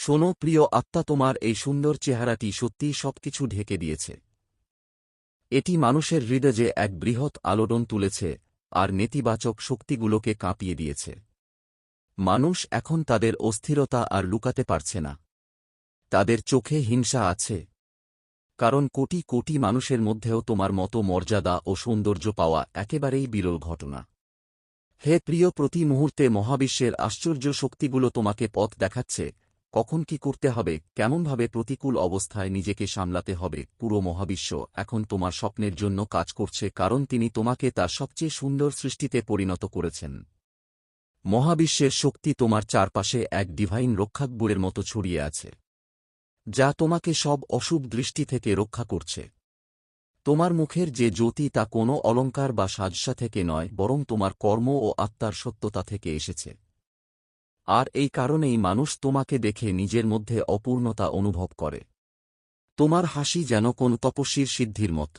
শোনো প্রিয় আত্মা, তোমার এই সুন্দর চেহারাটি সত্যিই সবকিছু ঢেকে দিয়েছে। এটি মানুষের হৃদয়ে এক বৃহৎ আলোড়ন তুলেছে আর নেতিবাচক শক্তিগুলোকে কাঁপিয়ে দিয়েছে। মানুষ এখন তাদের অস্থিরতা আর লুকাতে পারছে না। তাদের চোখে হিংসা আছে। কারণ কোটি কোটি মানুষের মধ্যেও তোমার মতো মর্যাদা ও সৌন্দর্য পাওয়া একেবারেই বিরল ঘটনা। হে প্রিয়, প্রতি মুহূর্তে মহাবিশ্বের আশ্চর্য শক্তিগুলো তোমাকে পথ দেখাচ্ছে কখন কি করতে হবে, কেমনভাবে প্রতিকূল অবস্থায় নিজেকে সামলাতে হবে, পুরো মহাবিশ্ব এখন তোমার স্বপ্নের জন্য কাজ করছে কারণ তিনি তোমাকে তার সবচেয়ে সুন্দর সৃষ্টিতে পরিণত করেছেন। মহাবিশ্বের শক্তি তোমার চারপাশে এক ডিভাইন রক্ষাকবুরের মতো ছড়িয়ে আছে, যা তোমাকে সব অশুভ দৃষ্টি থেকে রক্ষা করছে। তোমার মুখের যে জ্যোতি তা কোনো অলঙ্কার বা সাজসা থেকে নয়, বরং তোমার কর্ম ও আত্মার সত্যতা থেকে এসেছে। আর এই কারণেই মানুষ তোমাকে দেখে নিজের মধ্যে অপূর্ণতা অনুভব করে। তোমার হাসি যেন কোন তপস্বীর সিদ্ধির মত।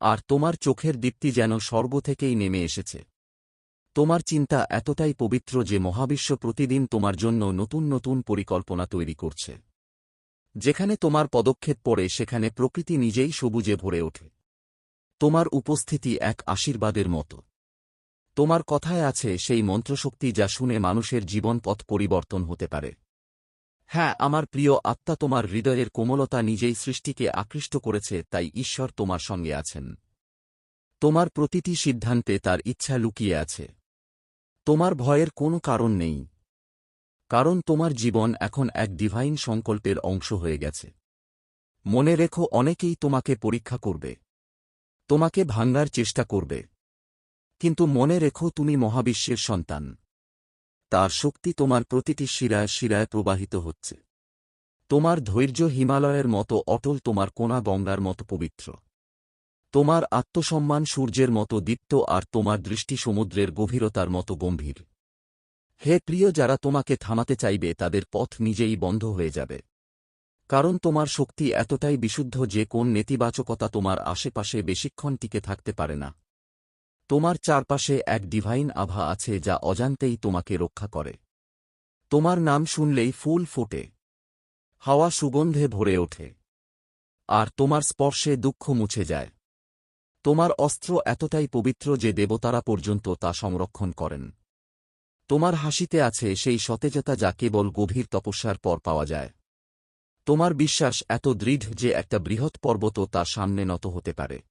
আর তোমার চোখের দীপ্তি যেন স্বর্গ থেকেই নেমে এসেছে। তোমার চিন্তা এতটাই পবিত্র যে মহাবিশ্ব প্রতিদিন তোমার জন্য নতুন নতুন পরিকল্পনা তৈরি করছে। যেখানে তোমার পদক্ষেপ পড়ে সেখানে প্রকৃতি নিজেই সবুজে ভরে ওঠে। তোমার উপস্থিতি এক আশীর্বাদের মতো। তোমার কথায় আছে সেই মন্ত্রশক্তি যা শুনে মানুষের জীবন পথ পরিবর্তন হতে পারে। হ্যাঁ আমার প্রিয় আত্মা তোমার হৃদয়ের কোমলতা নিজেই সৃষ্টিকে আকৃষ্ট করেছে, তাই ঈশ্বর তোমার সঙ্গে আছেন। তোমার প্রতিটি সিদ্ধান্তে তার ইচ্ছা লুকিয়ে আছে। তোমার ভয়ের কোনো কারণ নেই। কারণ তোমার জীবন এখন এক ডিভাইন সংকল্পের অংশ হয়ে গেছে। মনে রেখো, অনেকেই তোমাকে পরীক্ষা করবে। তোমাকে ভাঙ্গার চেষ্টা করবে। কিন্তু মনে রেখো তুমি মহাবিশ্বের সন্তান। তার শক্তি তোমার প্রতিটি শিরায় শিরায় প্রবাহিত হচ্ছে। তোমার ধৈর্য হিমালয়ের মতো অটল তোমার কোনা গঙ্গার মতো পবিত্র। তোমার আত্মসম্মান সূর্যের মতো দীপ্ত আর তোমার দৃষ্টি সমুদ্রের গভীরতার মতো গম্ভীর। হে প্রিয়, যারা তোমাকে থামাতে চাইবে, তাদের পথ নিজেই বন্ধ হয়ে যাবে। কারণ তোমার শক্তি এতটাই বিশুদ্ধ যে কোন নেতিবাচকতা তোমার আশেপাশে বেশিক্ষণ টিকে থাকতে পারে না। তোমার চারপাশে এক ডিভাইন আভা আছে যা অজান্তেই তোমাকে রক্ষা করে। তোমার নাম শুনলেই ফুল ফোটে। হাওয়া সুগন্ধে ভরে ওঠে। আর তোমার স্পর্শে দুঃখ মুছে যায়। তোমার অস্ত্র এতটাই পবিত্র যে দেবতারা পর্যন্ত তা সংরক্ষণ করেন। তোমার হাসিতে আছে সেই সতেজতা যা কেবল গভীর তপস্যার পর পাওয়া যায়। তোমার বিশ্বাস এত দৃঢ় যে একটা বৃহৎ পর্বত তার সামনে নত হতে পারে।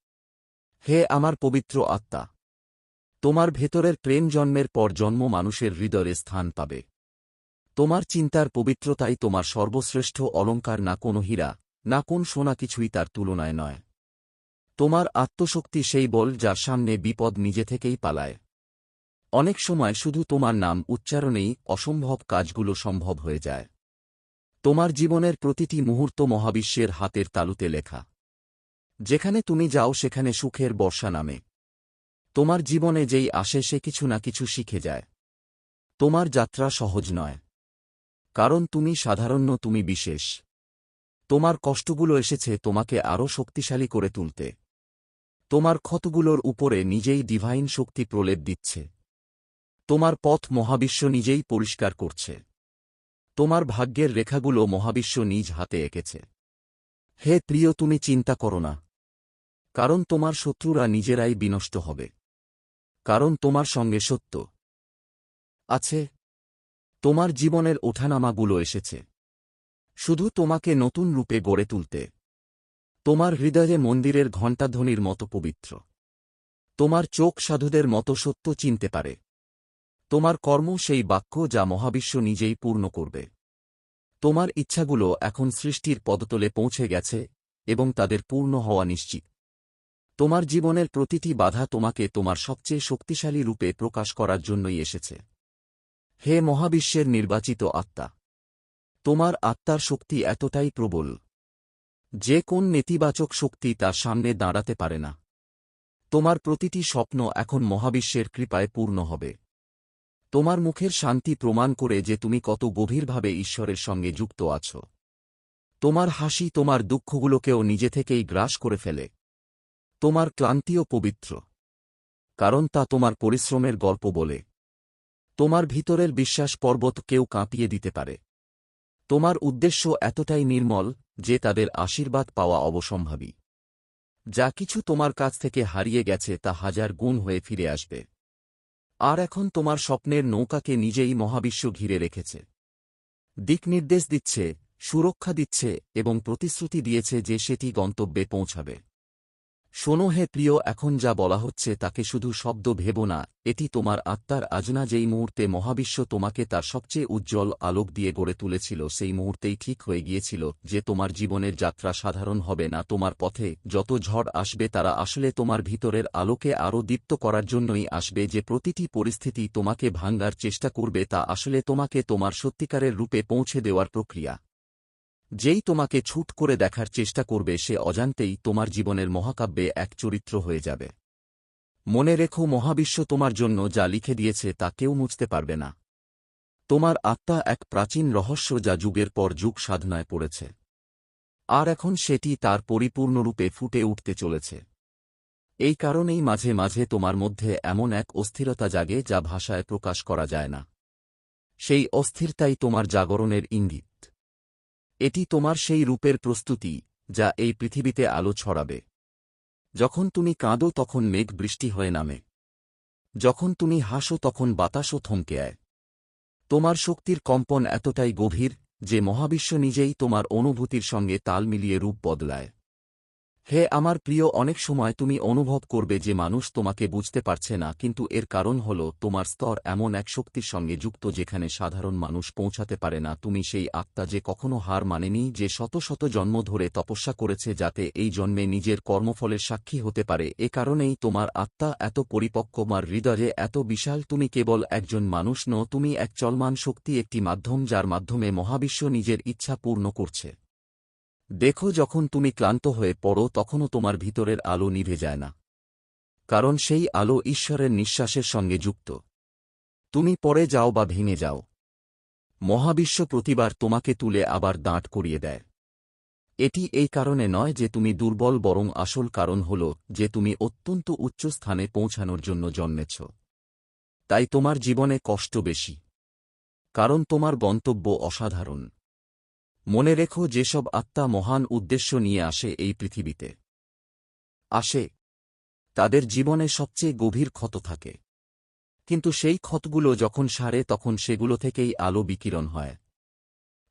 হে আমার পবিত্র আত্মা! তোমার ভেতরের প্রেম জন্মের পর জন্ম মানুষের হৃদয়ে স্থান পাবে। তোমার চিন্তার পবিত্রতাই তোমার সর্বশ্রেষ্ঠ অলঙ্কার, না কোনো হীরা, না কোন সোনা কিছুই তার তুলনায় নয়। তোমার আত্মশক্তি সেই বল যার সামনে বিপদ নিজে থেকেই পালায়। অনেক সময় শুধু তোমার নাম উচ্চারণেই অসম্ভব কাজগুলো সম্ভব হয়ে যায়। তোমার জীবনের প্রতিটি মুহূর্ত মহাবিশ্বের হাতের তালুতে লেখা। যেখানে তুমি যাও, সেখানে সুখের বর্ষা নামে। তোমার জীবনে যেই আসে সে কিছু না কিছু শিখে যায়। তোমার যাত্রা সহজ নয়। কারণ তুমি সাধারণ, তুমি বিশেষ। তোমার কষ্টগুলো এসেছে তোমাকে আরও শক্তিশালী করে তুলতে। তোমার ক্ষতগুলোর উপরে নিজেই ডিভাইন শক্তি প্রলেপ দিচ্ছে। তোমার পথ মহাবিশ্ব নিজেই পরিষ্কার করছে। তোমার ভাগ্যের রেখাগুলো মহাবিশ্ব নিজ হাতে এঁকেছে। হে প্রিয়, তুমি চিন্তা করো না। কারণ তোমার শত্রুরা নিজেরাই বিনষ্ট হবে। কারণ তোমার সঙ্গে সত্য। আছে, তোমার জীবনের ওঠানামাগুলো এসেছে। শুধু তোমাকে নতুন রূপে গড়ে তুলতে। তোমার হৃদয়ে মন্দিরের ঘণ্টাধ্বনির মতো পবিত্র। তোমার চোখ সাধুদের মতো সত্য চিনতে পারে। তোমার কর্ম সেই বাক্য যা মহাবিশ্ব নিজেই পূর্ণ করবে। তোমার ইচ্ছাগুলো এখন সৃষ্টির পদতলে পৌঁছে গেছে এবং তাদের পূর্ণ হওয়া নিশ্চিত। তোমার জীবনের প্রতিটি বাধা তোমাকে তোমার সবচেয়ে শক্তিশালী রূপে প্রকাশ করার জন্যই এসেছে। হে মহাবিশ্বের নির্বাচিত আত্মা, তোমার আত্মার শক্তি এতটাই প্রবল, যে কোন নেতিবাচক শক্তি তার সামনে দাঁড়াতে পারে না। তোমার প্রতিটি স্বপ্ন এখন মহাবিশ্বের কৃপায় পূর্ণ হবে। তোমার মুখের শান্তি প্রমাণ করে যে তুমি কত গভীরভাবে ঈশ্বরের সঙ্গে যুক্ত আছো। তোমার হাসি তোমার দুঃখগুলোকেও নিজে থেকেই গ্রাস করে ফেলে। তোমার ক্লান্তিও পবিত্র, কারণ তা তোমার পরিশ্রমের গল্প বলে। তোমার ভিতরের বিশ্বাস পর্বত কেউ কাঁপিয়ে দিতে পারে। তোমার উদ্দেশ্য এতটাই নির্মল যে তাদের আশীর্বাদ পাওয়া অবসম্ভাবী। যা কিছু তোমার কাছ থেকে হারিয়ে গেছে তা হাজার গুণ হয়ে ফিরে আসবে। আর এখন তোমার স্বপ্নের নৌকাকে নিজেই মহাবিশ্ব ঘিরে রেখেছে। দিক নির্দেশ দিচ্ছে, সুরক্ষা দিচ্ছে এবং প্রতিশ্রুতি দিয়েছে যে সেটি গন্তব্যে পৌঁছাবে। শোনো হে প্রিয়, এখন যা বলা হচ্ছে তাকে শুধু শব্দ ভেব না, এটি তোমার আত্মার আজনা যেই মুহূর্তে মহাবিশ্ব তোমাকে তার সবচেয়ে উজ্জ্বল আলোক দিয়ে গড়ে তুলেছিল, সেই মুহূর্তেই ঠিক হয়ে গিয়েছিল যে তোমার জীবনের যাত্রা সাধারণ হবে না, তোমার পথে যত ঝড় আসবে তারা আসলে তোমার ভিতরের আলোকে আরও দীপ্ত করার জন্যই আসবে, যে প্রতিটি পরিস্থিতি তোমাকে ভাঙ্গার চেষ্টা করবে তা আসলে তোমাকে তোমার সত্যিকারের রূপে পৌঁছে দেওয়ার প্রক্রিয়া। যেই তোমাকে ছুট করে দেখার চেষ্টা করবে সে অজান্তেই তোমার জীবনের মহাকাব্যে এক চরিত্র হয়ে যাবে। মনে রেখো মহাবিশ্ব তোমার জন্য যা লিখে দিয়েছে তা কেউ মুছতে পারবে না। তোমার আত্মা এক প্রাচীন রহস্য যা যুগের পর যুগ সাধনায় পড়েছে। আর এখন সেটি তার পরিপূর্ণরূপে ফুটে উঠতে চলেছে। এই কারণেই মাঝে মাঝে তোমার মধ্যে এমন এক অস্থিরতা জাগে যা ভাষায় প্রকাশ করা যায় না। সেই অস্থিরতাই তোমার জাগরণের ইঙ্গিত। এটি তোমার সেই রূপের প্রস্তুতি, যা এই পৃথিবীতে আলো ছড়াবে। যখন তুমি কাঁদো তখন মেঘ বৃষ্টি হয়ে নামে। যখন তুমি হাসো তখন বাতাসও থমকে আয়। তোমার শক্তির কম্পন এতটাই গভীর, যে মহাবিশ্ব নিজেই তোমার অনুভূতির সঙ্গে তাল মিলিয়ে রূপ বদলায়। হে আমার প্রিয়, অনেক সময় তুমি অনুভব করবে যে মানুষ তোমাকে বুঝতে পারছে না, কিন্তু এর কারণ হল তোমার স্তর এমন এক শক্তির সঙ্গে যুক্ত যেখানে সাধারণ মানুষ পৌঁছাতে পারে না। তুমি সেই আত্মা যে কখনো হার মানেনি, যে শত শত জন্ম ধরে তপস্যা করেছে যাতে এই জন্মে নিজের কর্মফলের সাক্ষী হতে পারে। এ কারণেই তোমার আত্মা এত পরিপক্ক, মার হৃদয়ে এত বিশাল। তুমি কেবল একজন মানুষ ন তুমি এক চলমান শক্তি, একটি মাধ্যম যার মাধ্যমে মহাবিশ্ব নিজের ইচ্ছা পূর্ণ করছে। দেখো যখন তুমি ক্লান্ত হয়ে পড়ো তখনও তোমার ভিতরের আলো নিভে যায় না। কারণ সেই আলো ঈশ্বরের নিঃশ্বাসের সঙ্গে যুক্ত। তুমি পরে যাও বা ভেঙে যাও। মহাবিশ্ব প্রতিবার তোমাকে তুলে আবার দাঁট করিয়ে দেয়। এটি এই কারণে নয় যে তুমি দুর্বল বরং আসল কারণ হল যে তুমি অত্যন্ত উচ্চ স্থানে পৌঁছানোর জন্য জন্মেছ। তাই তোমার জীবনে কষ্ট বেশি। কারণ তোমার গন্তব্য অসাধারণ। মনে রেখো যেসব আত্মা মহান উদ্দেশ্য নিয়ে আসে এই পৃথিবীতে। আসে। তাদের জীবনে সবচেয়ে গভীর ক্ষত থাকে। কিন্তু সেই ক্ষতগুলো যখন সারে তখন সেগুলো থেকেই আলো বিকিরণ হয়।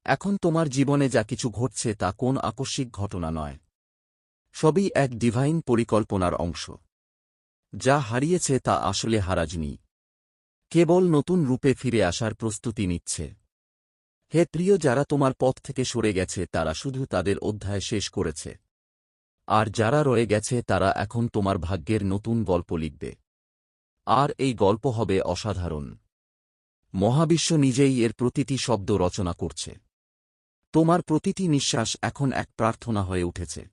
এখন তোমার জীবনে যা কিছু ঘটছে তা কোন আকস্মিক ঘটনা নয়। সবই এক ডিভাইন পরিকল্পনার অংশ। যা হারিয়েছে তা আসলে হারাজনি। কেবল নতুন রূপে ফিরে আসার প্রস্তুতি নিচ্ছে। হে প্রিয় যারা তোমার পথ থেকে সরে গেছে, তারা শুধু তাদের অধ্যায় শেষ করেছে। আর যারা রয়ে গেছে, তারা এখন তোমার ভাগ্যের নতুন গল্প লিখবে। আর এই গল্প হবে অসাধারণ। মহাবিশ্ব নিজেই এর প্রতিটি শব্দ রচনা করছে। তোমার প্রতিটি নিঃশ্বাস এখন এক প্রার্থনা হয়ে উঠেছে।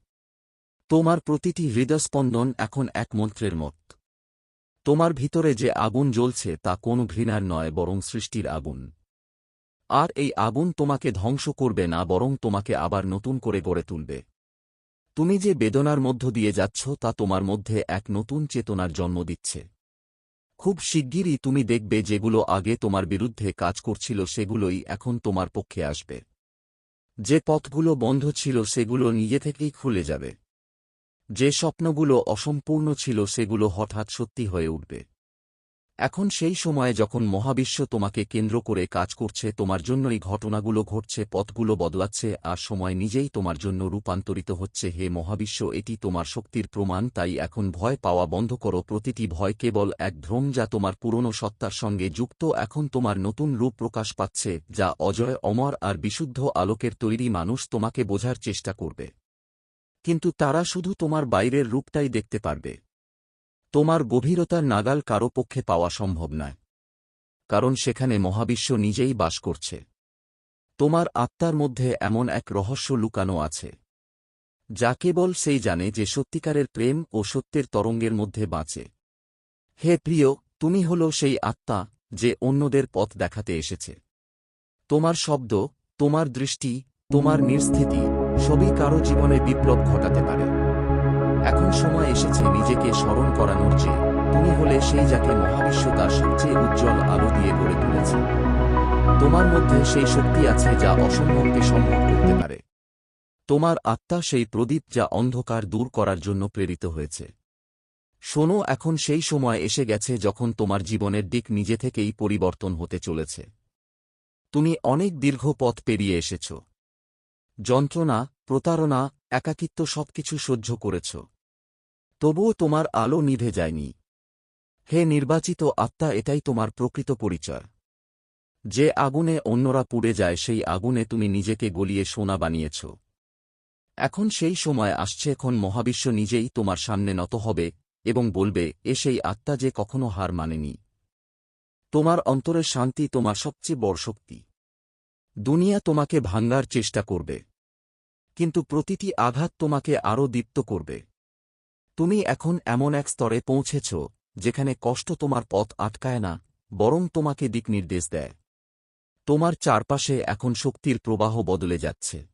তোমার প্রতিটি হৃদস্পন্দন এখন এক মন্ত্রের মত। তোমার ভিতরে যে আগুন জ্বলছে, তা কোনো ঘৃণার নয়, বরং সৃষ্টির আগুন। আর এই আগুন তোমাকে ধ্বংস করবে না, বরং তোমাকে আবার নতুন করে গড়ে তুলবে। তুমি যে বেদনার মধ্য দিয়ে যাচ্ছ, তা তোমার মধ্যে এক নতুন চেতনার জন্ম দিচ্ছে। খুব শিগগিরই তুমি দেখবে যেগুলো আগে তোমার বিরুদ্ধে কাজ করছিল, সেগুলোই এখন তোমার পক্ষে আসবে। যে পথগুলো বন্ধ ছিল, সেগুলো নিজে থেকেই খুলে যাবে। যে স্বপ্নগুলো অসম্পূর্ণ ছিল, সেগুলো হঠাৎ সত্যি হয়ে উঠবে। এখন সেই সময়ে যখন মহাবিশ্ব তোমাকে কেন্দ্র করে কাজ করছে, তোমার জন্যই ঘটনাগুলো ঘটছে, পথগুলো বদলাচ্ছে, আর সময় নিজেই তোমার জন্য রূপান্তরিত হচ্ছে। হে মহাবিশ্ব, এটি তোমার শক্তির প্রমাণ, তাই এখন ভয় পাওয়া বন্ধ করো। প্রতিটি ভয় কেবল এক ভ্রম যা তোমার পুরনো সত্তার সঙ্গে যুক্ত, এখন তোমার নতুন রূপ প্রকাশ পাচ্ছে, যা অজয়, অমর আর বিশুদ্ধ আলোকের তৈরি মানুষ তোমাকে বোঝার চেষ্টা করবে। কিন্তু তারা শুধু তোমার বাইরের রূপটাই দেখতে পারবে। তোমার গভীরতার নাগাল কারও পক্ষে পাওয়া সম্ভব নয়। কারণ সেখানে মহাবিশ্ব নিজেই বাস করছে। তোমার আত্মার মধ্যে এমন এক রহস্য লুকানো আছে। যা কেবল সেই জানে যে সত্যিকারের প্রেম ও সত্যের তরঙ্গের মধ্যে বাঁচে। হে প্রিয়, তুমি হল সেই আত্মা যে অন্যদের পথ দেখাতে এসেছে। তোমার শব্দ, তোমার দৃষ্টি, তোমার নির্স্থিতি, সবই কারও জীবনে বিপ্লব ঘটাতে পারে। এখন সময় এসেছে নিজেকে স্মরণ করানোর যে, তুমি হলে সেই যাকে মহাবিশ্ব তার সবচেয়ে উজ্জ্বল আলো দিয়ে গড়ে তুলেছে। তোমার মধ্যে সেই শক্তি আছে যা অসম্ভবকে সম্ভব করতে পারে। তোমার আত্মা সেই প্রদীপ যা অন্ধকার দূর করার জন্য প্রেরিত হয়েছে। শোনো, এখন সেই সময় এসে গেছে যখন তোমার জীবনের দিক নিজে থেকেই পরিবর্তন হতে চলেছে। তুমি অনেক দীর্ঘ পথ পেরিয়ে এসেছ। যন্ত্রণা, প্রতারণা, একাকিত্ব সবকিছু সহ্য করেছ। তবুও তোমার আলো নিভে যায়নি। হে নির্বাচিত আত্মা, এটাই তোমার প্রকৃত পরিচয়। যে আগুনে অন্যরা পুড়ে যায়, সেই আগুনে তুমি নিজেকে গলিয়ে সোনা বানিয়েছ। এখন সেই সময় আসছে, এখন মহাবিশ্ব নিজেই তোমার সামনে নত হবে এবং বলবে, এ সেই আত্মা যে কখনো হার মানেনি। তোমার অন্তরের শান্তি তোমার সবচেয়ে বড় শক্তি। দুনিয়া তোমাকে ভাঙ্গার চেষ্টা করবে। কিন্তু প্রতিটি আঘাত তোমাকে আরও দীপ্ত করবে। তুমি এখন এমন এক স্তরে পৌঁছেছ, যেখানে কষ্ট তোমার পথ আটকায় না, বরং তোমাকে দিক নির্দেশ দেয়। তোমার চারপাশে এখন শক্তির প্রবাহ বদলে যাচ্ছে।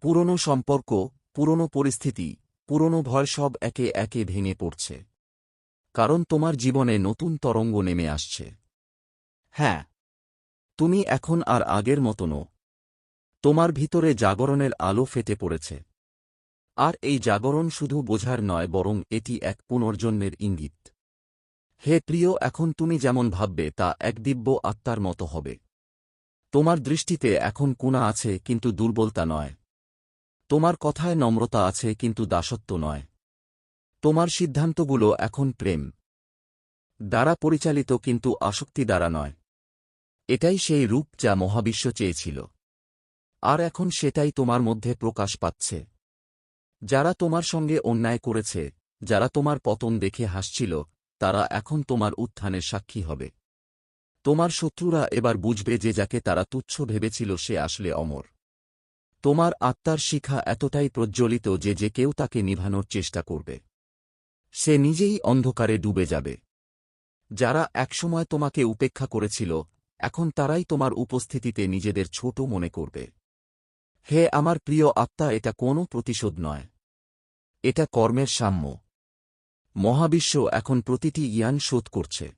পুরনো সম্পর্ক, পুরনো পরিস্থিতি, পুরনো ভয় সব একে একে ভেঙে পড়ছে। কারণ তোমার জীবনে নতুন তরঙ্গ নেমে আসছে। হ্যাঁ তুমি এখন আর আগের মতো নো তোমার ভিতরে জাগরণের আলো ফেটে পড়েছে। আর এই জাগরণ শুধু বোঝার নয়, বরং এটি এক পুনর্জন্মের ইঙ্গিত। হে প্রিয়, এখন তুমি যেমন ভাববে, তা এক দিব্য আত্মার মতো হবে। তোমার দৃষ্টিতে এখন কুণা আছে, কিন্তু দুর্বলতা নয়। তোমার কথায় নম্রতা আছে, কিন্তু দাসত্ব নয়। তোমার সিদ্ধান্তগুলো এখন প্রেম। দ্বারা পরিচালিত, কিন্তু আসক্তি দ্বারা নয়। এটাই সেই রূপ যা মহাবিশ্ব চেয়েছিল। আর এখন সেটাই তোমার মধ্যে প্রকাশ পাচ্ছে। যারা তোমার সঙ্গে অন্যায় করেছে, যারা তোমার পতন দেখে হাসছিল, তারা এখন তোমার উত্থানের সাক্ষী হবে। তোমার শত্রুরা এবার বুঝবে যে যাকে তারা তুচ্ছ ভেবেছিল সে আসলে অমর। তোমার আত্মার শিখা এতটাই প্রজ্জ্বলিত যে যে কেউ তাকে নিভানোর চেষ্টা করবে। সে নিজেই অন্ধকারে ডুবে যাবে। যারা একসময় তোমাকে উপেক্ষা করেছিল, এখন তারাই তোমার উপস্থিতিতে নিজেদের ছোট মনে করবে। হে আমার প্রিয় আত্মা, এটা কোনো প্রতিশোধ নয়। এটা কর্মের সাম্য। মহাবিশ্ব এখন প্রতিটি ইয়ান শোধ করছে।